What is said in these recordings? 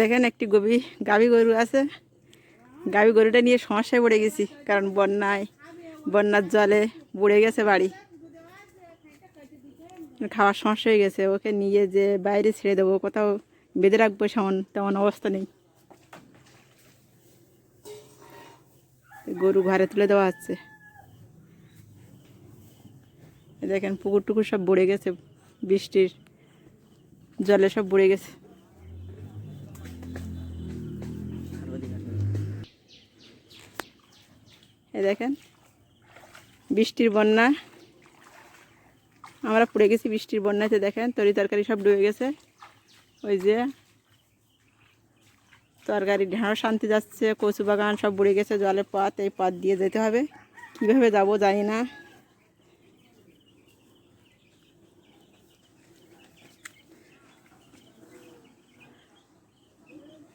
দেখেন একটি গবি গাভী গরু আছে। গাভী গরুটা নিয়ে সমস্যায় পড়ে গেছি, কারণ বন্যায়, বন্যার জলে বুড়ে গেছে বাড়ি। খাওয়ার সমস্যা হয়ে গেছে, ওকে নিয়ে যে বাইরে ছেড়ে দেবো, কোথাও বেঁধে রাখব সেমন তেমন অবস্থা নেই। গরু ঘরে তুলে দেওয়া হচ্ছে। দেখেন পুকুর টুকুর সব বুড়ে গেছে, বৃষ্টির জলে সব বুড়ে গেছে। এই দেখেন, বৃষ্টির বন্যা। আমরা পড়ে গেছি বৃষ্টির বন্যাতে, দেখেন, তরি তরকারি সব ডুবে গেছে। ওই যে তরকারি, ঢেঁড়স শান্তি যাচ্ছে, কচু বাগান সব বুড়ে গেছে, জলের পথ এই পথ দিয়ে যেতে হবে। কীভাবে যাব জানি না।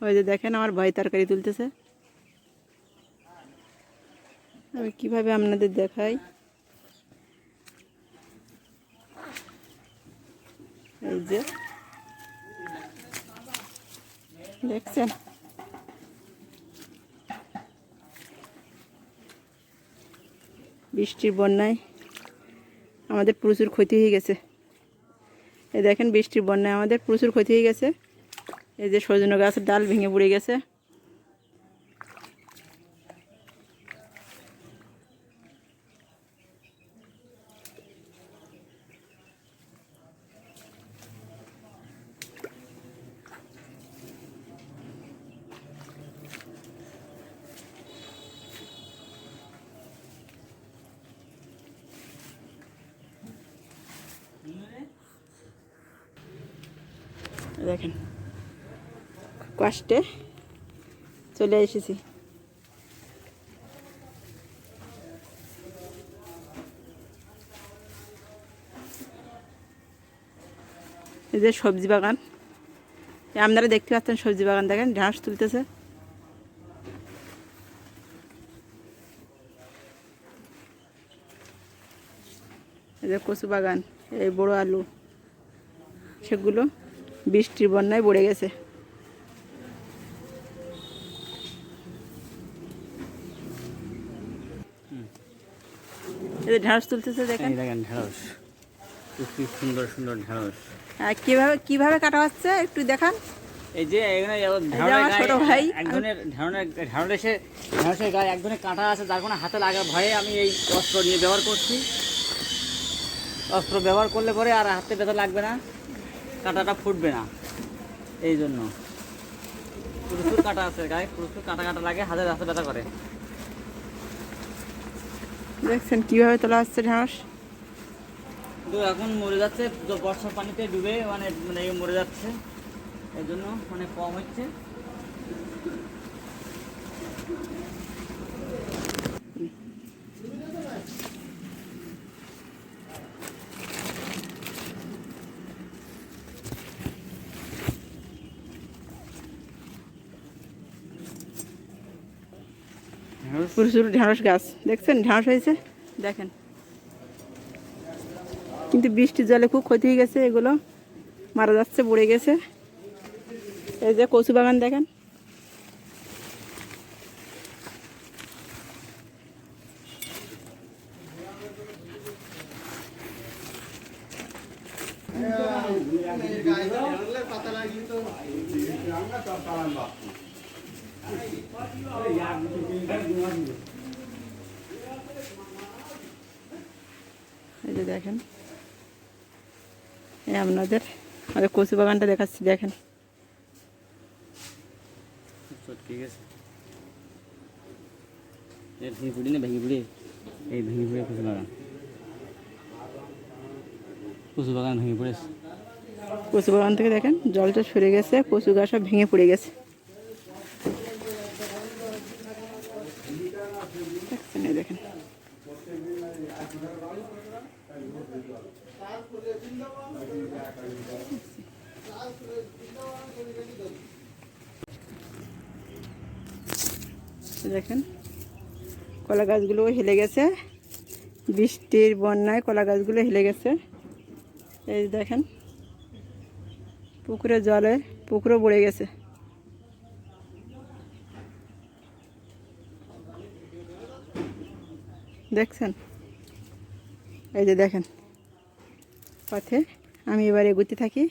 ওই যে দেখেন, আমার ভাই তরকারি তুলতেছে। আমি কীভাবে আপনাদের দেখাই? এই যে। দেখছেন? বৃষ্টির বন্যায় আমাদের প্রচুর ক্ষতি হয়ে গেছে। এই দেখেন বৃষ্টির বন্যায় আমাদের প্রচুর ক্ষতি হয়ে গেছে। এই যে সজনে গাছের ডাল ভেঙে পড়ে গেছে। দেখেন। কষ্টে চলে এসেছি। এই যে সবজি বাগান। আপনারা দেখতে পাচ্ছেন সবজি বাগান, দেখেন ঢাঁস তুলতেছে। এই যে কচু বাগান, এই বড় আলু, সেগুলো বৃষ্টির বন্যায় পড়ে গেছে। ঢেঁড়স তুলতেছে দেখেন। দেখেন ঢেঁড়স। কি সুন্দর সুন্দর ঢেঁড়স। আর কীভাবে কীভাবে কাটা হচ্ছে একটু দেখান। এই যে এখানে ছোট ভাই। গায়ে এক ধরনের ঢেঁড়নের ঢেঁড়স এসে ঢেঁড়সের গায়ে এক ধরনের কাঁটা আছে যার কোনো হাতে লাগার ভয়ে আমি এই অস্ত্র নিয়ে ব্যবহার করছি। অস্ত্র ব্যবহার করলে পরে আর হাতে ব্যথা লাগবে না। কাঁটাটা ফুটবে না। এই জন্য। প্রচুর কাঁটা আছে গায়ে প্রচুর কাঁটা কাঁটা লাগে হাজার হাতে ব্যথা করে। দেখছেন কীভাবে তোলা আসছে হাঁস তো এখন মরে যাচ্ছে বর্ষার পানিতে ডুবে মানে মানে মরে যাচ্ছে। এই জন্য মানে কম হচ্ছে। প্রচুর ঢেঁড়স গাছ দেখছেন ঢেঁড়স হয়েছে দেখেন কিন্তু বৃষ্টির জলে খুব ক্ষতি হয়ে গেছে এগুলো মারা যাচ্ছে পড়ে গেছে এই যে কচু বাগান দেখেন এই যে দেখেন। এই আপনাদের আমাদের কচু বাগানটা দেখাচ্ছি দেখেন। ঠিক আছে ভেঙে পড়ি না ভেঙে পড়ি? এই ভেঙে পড়ে কচু বাগান। কচু বাগান ভেঙে পড়েছে। কচু বাগান থেকে দেখেন জলটা সরে গেছে কচু গাছ সব ভেঙে পড়ে গেছে। কলা গাছগুলো হেলে গেছে। বৃষ্টির বন্যায় কলা গাছগুলো হেলে গেছে। এই দেখেন, পুকুরে জলে, পুকুরও পড়ে গেছে। দেখছেন? এই যে দেখেন, পথে আমি এবারে এগুতে থাকি।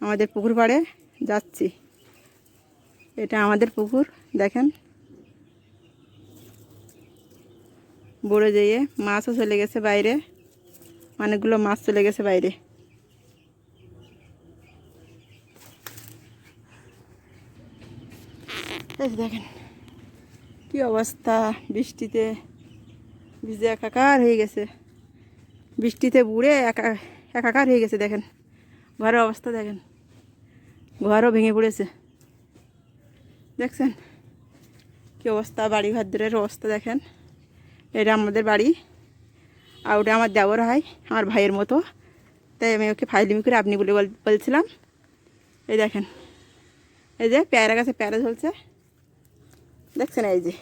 আমাদের পুকুর পাড়ে যাচ্ছি। এটা আমাদের পুকুর, দেখেন। বড়ে যেয়ে মাছও চলে গেছে বাইরে। অনেকগুলো মাছ চলে গেছে বাইরে। দেখেন, কি অবস্থা, বৃষ্টিতে ভিজে একাকার হয়ে গেছে। বৃষ্টিতে বুড়ে একা, একাকার হয়ে গেছে দেখেন। ঘরের অবস্থা দেখেন, ঘরও ভেঙে পড়েছে। দেখছেন? কি অবস্থা বাড়ি ভাদ্রের অবস্থা দেখেন। এটা আমাদের বাড়ি। আর ওটা আমার দেওয়ার হয় আমার ভাইয়ের মতো। তাই আমি ওকে ফাইলিমি করে আপনি বলে বল- বলছিলাম। এই দেখেন এই যে পেয়ারা গাছে পেয়ারা ঝলছে। দেখছেন এই যে?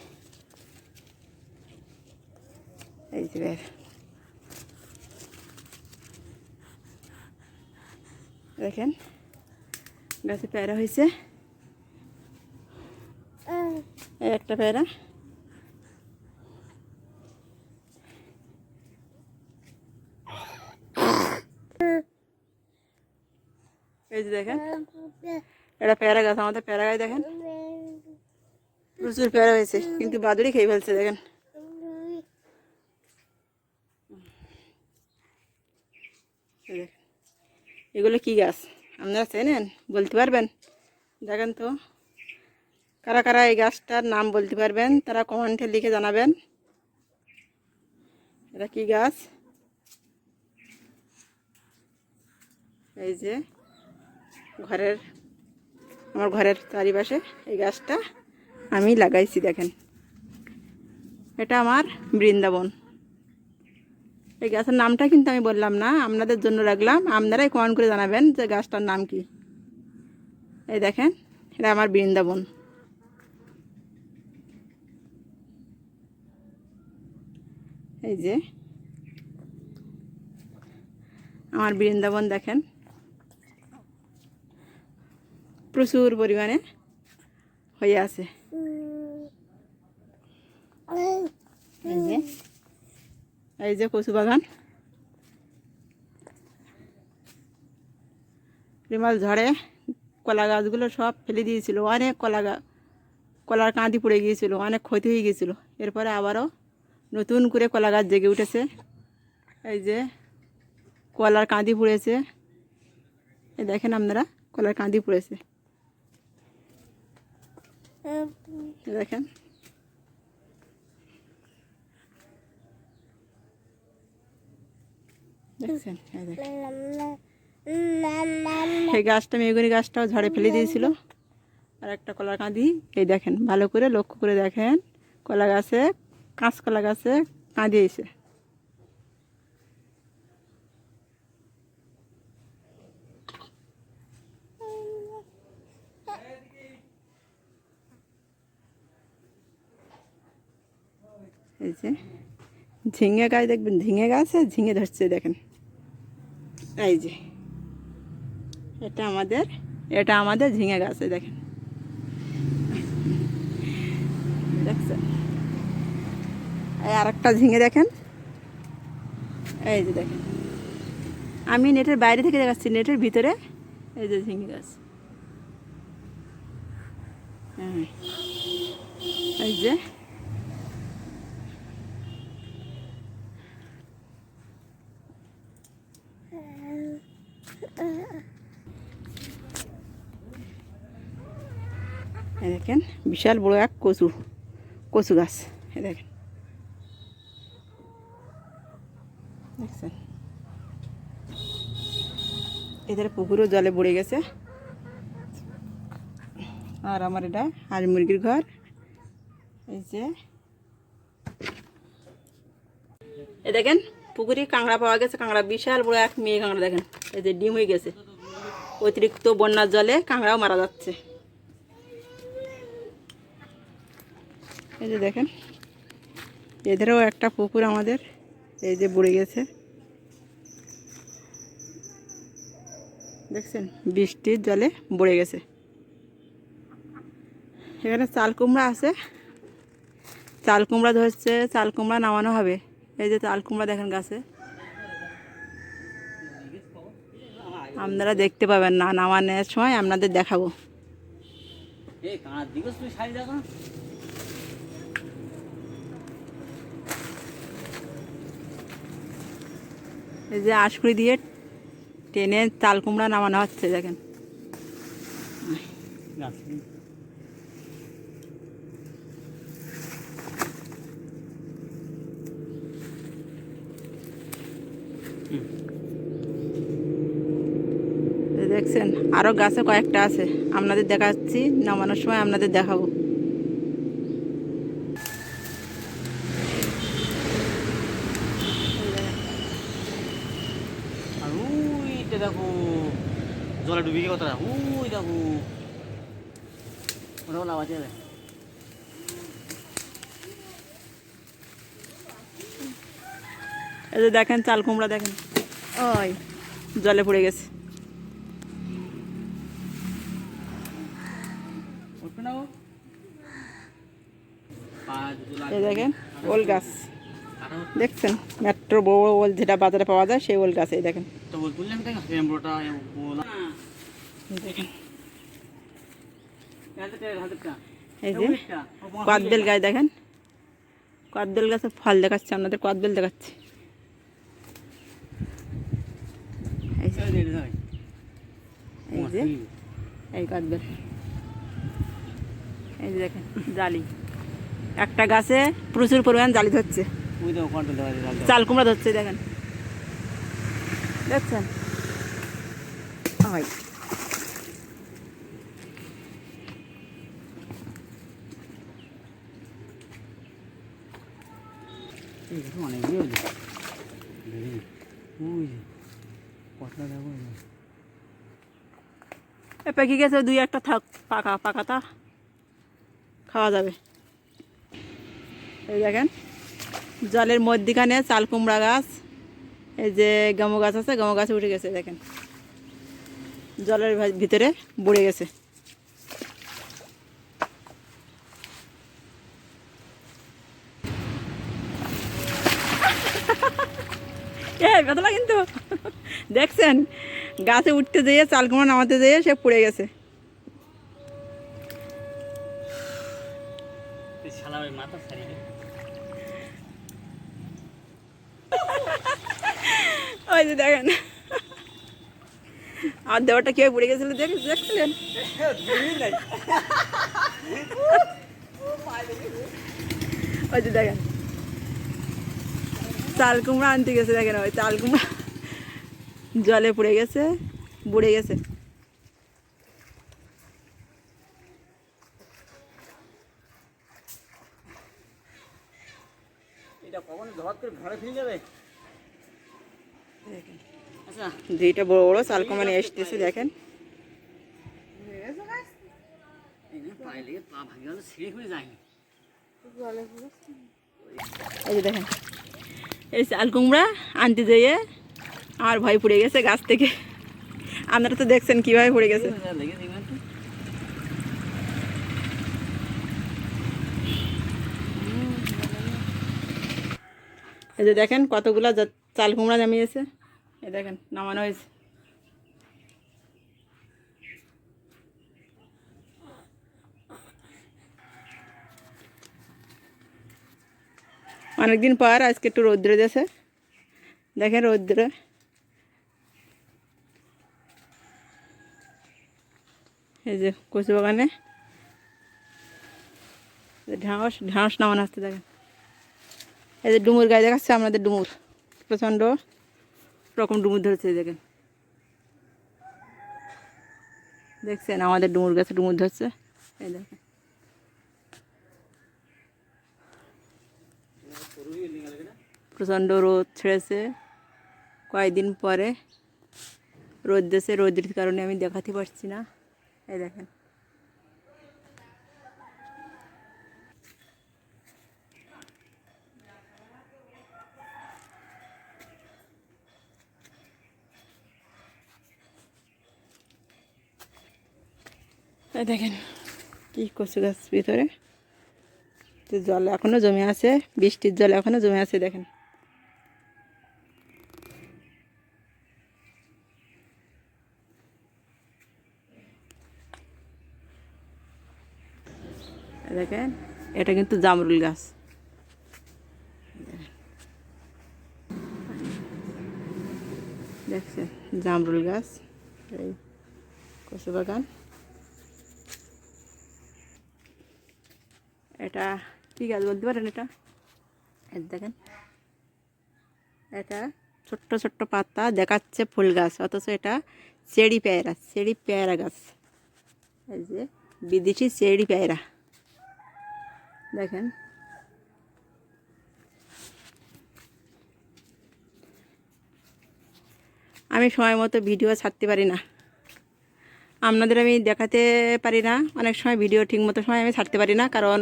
এই যে পেয়ারা দেখেন গাছে পেয়ারা হয়েছে। এই একটা পেয়ারা। এই যে দেখেন। এটা পেয়ারা গাছ আমাদের পেয়ারা গাছ দেখেন। প্রচুর পেয়ারা হয়েছে কিন্তু বাদুড়ি খেয়ে ফেলছে দেখেন। দেখেন। এগুলো কি গাছ? আপনারা চেনেন? বলতে পারবেন? দেখেন তো। কারা কারা এই গাছটার নাম বলতে পারবেন? তারা কমেন্টে লিখে জানাবেন। এটা কি গাছ? এই যে। ঘরের, আমার ঘরের চারিপাশে এই গাছটা আমি লাগাইছি দেখেন। এটা আমার বৃন্দাবন। এই গাছের নামটা কিন্তু আমি বললাম না, আপনাদের জন্য রাখলাম। আপনারাই কমেন্ট করে জানাবেন যে গাছটার নাম কি। এই দেখেন, এটা আমার বৃন্দাবন। এই যে, আমার বৃন্দাবন দেখেন। প্রচুর পরিমাণে হয়ে আছে। এই যে এই যে কচু বাগান। রিমাল ঝড়ে কলা গাছগুলো সব ফেলে দিয়েছিল। অনেক কলা কলার কাঁদি পড়ে গিয়েছিল, অনেক ক্ষতি হয়ে গিয়েছিল। এরপরে আবারও নতুন করে কলা গাছ জেগে উঠেছে। এই যে কলার কাঁদি পড়েছে। দেখেন আপনারা, কলার কাঁদি পড়েছে। দেখেন। দেখছেন? এই গাছটা মেগুনি গাছটাও ঝড়ে ফেলে দিয়েছিল। আর একটা কলার কাঁদি। এই দেখেন, ভালো করে লক্ষ্য করে দেখেন। কলা গাছে কাঁচ কলা গাছে কাঁদি এসে এই যে ঝিঙে গাছ দেখবেন, ঝিঙে গাছে ঝিঙে ধরছে দেখেন। এই যে, এটা আমাদের এটা আমাদের ঝিঙে গাছে দেখেন। দেখছেন? এই আর একটা ঝিঙে দেখেন। এই যে দেখেন। আমি নেটের বাইরে থেকে দেখাচ্ছি, নেটের ভিতরে এই যে ঝিঙে গাছ। হ্যাঁ। এই যে এই দেখেন, বিশাল বড় এক কচু কচু গাছ। দেখেন। দেখছেন? এদের পুকুরও জলে পড়ে গেছে। আর আমার এটা হাঁস মুরগির ঘর। এই যে। এ দেখেন পুকুরে কাঁকড়া পাওয়া গেছে, কাঁকড়া বিশাল বড় এক মেয়ে কাঁকড়া, দেখেন, এই যে ডিম হয়ে গেছে। অতিরিক্ত বন্যার জলে কাঁকড়াও মারা যাচ্ছে। এই যে দেখেন, এদেরও একটা পুকুর আমাদের, এই যে বুড়ে গেছে। দেখছেন, বৃষ্টির জলে বড়ে গেছে। এখানে চাল কুমড়া আছে। চাল কুমড়া ধরছে, চাল কুমড়া নামানো হবে। এই যে চাল কুমড়া দেখেন গাছে। আপনারা দেখতে পাবেন না নামানোর সময় আপনাদের দেখাবো। এই যে আশকুড়ি দিয়ে টেনে চাল কুমড়া নামানো হচ্ছে দেখেন। দেখছেন? আরও গাছে কয়েকটা আছে। আপনাদের দেখাচ্ছি নামানোর সময় আপনাদের দেখাবো। দেখো জলে ডুবে গিয়ে কতটা উই দেখো। ওটাও লাভ আছে এই যে দেখেন চাল কুমড়া দেখেন। ওই। জলে পড়ে গেছে। এই দেখেন ওল গাছ। দেখছেন? মেট্রো বড় ওল যেটা বাজারে পাওয়া যায় সেই ওল গাছ এই দেখেন। এই যে কদবেল গাছ দেখেন। কদবেল গাছে ফল দেখাচ্ছে আপনাদের কদবেল দেখাচ্ছে। এই যে এই কদবেল। এই যে দেখেন জালি। একটা গাছে প্রচুর পরিমাণ জালি ধরছে। চাল কুমড়া ধরছে দেখেন। দেখছেন? ওই অনেক হয়েছে। ওই যে কতটা দেখো এই যে। এ পেকে গেছে দুই একটা থাক পাকা পাকাটা খাওয়া যাবে। এই দেখেন, জলের মধ্যিখানে চাল কুমড়া গাছ, এই যে গামো গাছ আছে, গামো গাছে উঠে গেছে, দেখেন। জলের ভিতরে বুড়ে গেছে। এ বেতলা কিন্তু। দেখছেন, গাছে উঠতে যেয়ে, চাল কুমড়া নামাতে যেয়ে সে পড়ে গেছে। এই মাথা ওই যে দেখেন। আর দেওয়াটা কেউ পড়ে গেছিল দেখ দেখছিলেন? ওই যে দেখেন। চাল কুমড়া আনতে গেছে, দেখেন ওই চাল কুমড়া। জলে পড়ে গেছে, বুড়ে গেছে। এটা কখন ধর করে ঘরে ফিরে যাবে? দুইটা বড় বড় চাল কুমড়া এসতেছে, দেখেন। এই যে দেখেন, এই চাল কুমড়া আনতে যেয়ে আমার ভয় পড়ে গেছে গাছ থেকে। আপনারা তো দেখছেন কীভাবে পড়ে গেছে। এই যে দেখেন কতগুলা চাল কুমড়া নামিয়েছে এই দেখেন, নামানো হয়েছে। অনেকদিন পর আজকে একটু রৌদ্রে দিয়েছে। দেখেন রৌদ্রে। এই যে কচু বাগানে। ঢাঁস ঢাঁস নামানো হচ্ছে, দেখেন। এই যে ডুমুর গায়ে দেখাচ্ছে আপনাদের ডুমুর। প্রচণ্ড। রকম ডুমুর ধরেছে দেখেন। দেখছেন আমাদের ডুমুর গাছে ডুমুর ধরছে? এই দেখেন। প্রচণ্ড রোদ ছেড়েছে। কয়েকদিন পরে রোদ দিয়েছে। রোদের কারণে আমি দেখাতে পারছি না। এই দেখেন। এই দেখেন। কি কচু গাছ ভিতরে? জল এখনও জমে আছে, বৃষ্টির জল এখনও জমে আছে, দেখেন। দেখেন, এটা কিন্তু জামরুল গাছ। দেখছেন, জামরুল গাছ, এই কচু বাগান। এটা কি গাছ বলতে পারেন এটা? দেখেন। এটা ছোট্ট ছোট্ট পাতা দেখাচ্ছে ফুল গাছ অথচ এটা চেরি পেয়ারা চেরি পেয়ারা গাছ। এই যে বিদেশি চেরি পেয়ারা। দেখেন। আমি সময় মতো ভিডিও ছাড়তে পারি না। আপনাদের আমি দেখাতে পারি না। অনেক সময় ভিডিও ঠিকমতো সময় আমি ছাড়তে পারি না, কারণ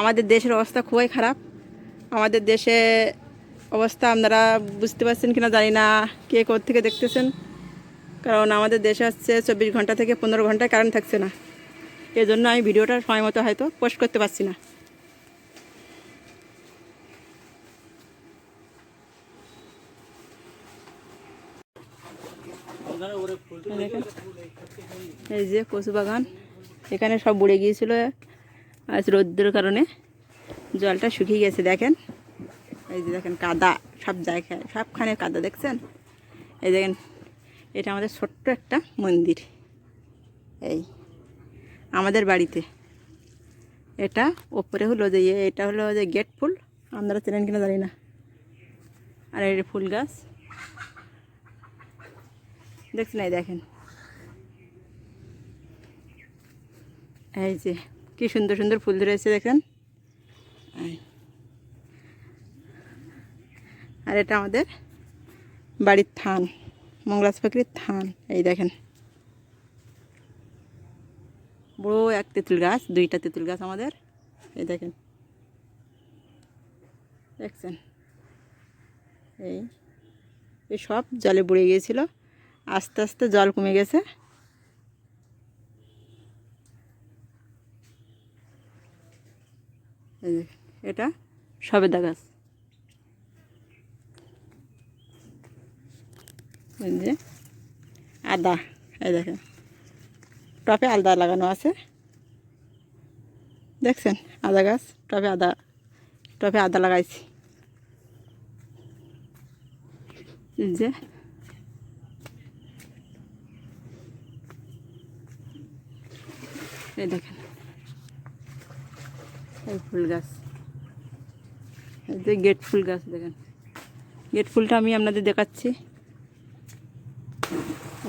আমাদের দেশের অবস্থা খুবই খারাপ। আমাদের দেশে অবস্থা আপনারা বুঝতে পারছেন কিনা জানি না, কে থেকে দেখতেছেন? কারণ আমাদের দেশে হচ্ছে চব্বিশ ঘণ্টা থেকে পনেরো ঘন্টায় কারেন্ট থাকছে না। এজন্য জন্য আমি ভিডিওটা সময় মতো হয়তো পোস্ট করতে পারছি না দেখেন এই যে কচু বাগান। এখানে সব বুড়ে গিয়েছিল আজ রোদ্রের কারণে। জলটা শুকিয়ে গেছে দেখেন। এই যে দেখেন কাদা সব জায়গায় সবখানে কাদা দেখছেন? এই দেখেন এটা আমাদের ছোট্ট একটা মন্দির। এই আমাদের বাড়িতে। এটা ওপরে হলো যে ইয়ে, এটা হলো যে গেট ফুল। আপনারা চেনেন কিনা জানি না। আর এই ফুল গাছ। দেখছেন এই দেখেন। এই যে, কি সুন্দর সুন্দর ফুল ধরেছে দেখেন। আর এটা আমাদের বাড়ির থান মঙ্গলাস পাখির থান, এই দেখেন। বড় এক তেঁতুল গাছ, দুইটা তেঁতুল গাছ আমাদের, এই দেখেন। দেখছেন? এই সব জলে বুড়ে গিয়েছিল, আস্তে আস্তে জল কমে গেছে এই দেখেন, এটা? সবেদা গাছ। যে আদা এই দেখেন। টপে আদা লাগানো আছে। দেখছেন? আদা গাছ টপে আদা টপে আদা লাগাইছি। যে। এই দেখেন। এই ফুল গাছ। এই যে গেট ফুল গাছ দেখেন। গেট ফুলটা আমি আপনাদের দেখাচ্ছি।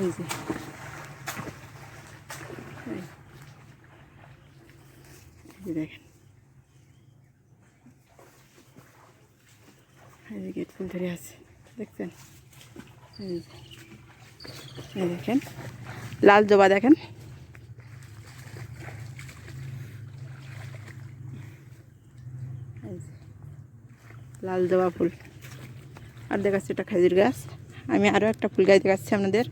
এই যে। দেখেন। গেট ফুল ধরে আছে, দেখছেন? দেখেন। লাল জবা দেখেন এই যে, লাল জবা ফুল। আর দেখাচ্ছি এটা খেজুর গাছ। আমি আরও একটা ফুল গাছ দেখাচ্ছি আপনাদের।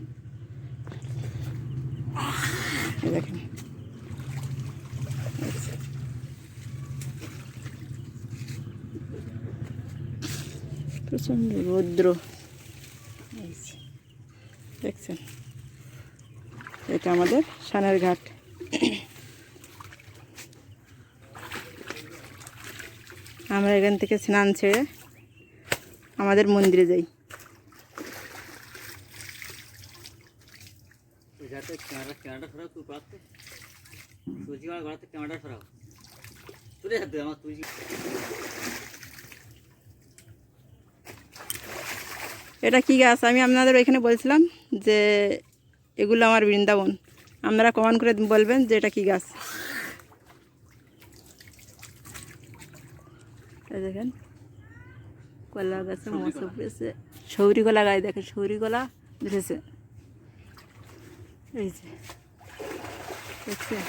দেখেন। প্রচণ্ড রৌদ্র। দেখছেন? এটা আমাদের সানের ঘাট। আমরা এখান থেকে স্নান ছেড়ে আমাদের মন্দিরে যাই। এটা কি গাছ? আমি আপনাদের ওইখানে বলছিলাম যে এগুলো আমার বৃন্দাবন। আপনারা কমান করে বলবেন যে এটা কি গাছ। দেখেন কলা গাছে মশা পড়েছে সৌরি কলা গায়ে দেখেন সৌরি কলা ধরেছে এই যে দেখছেন?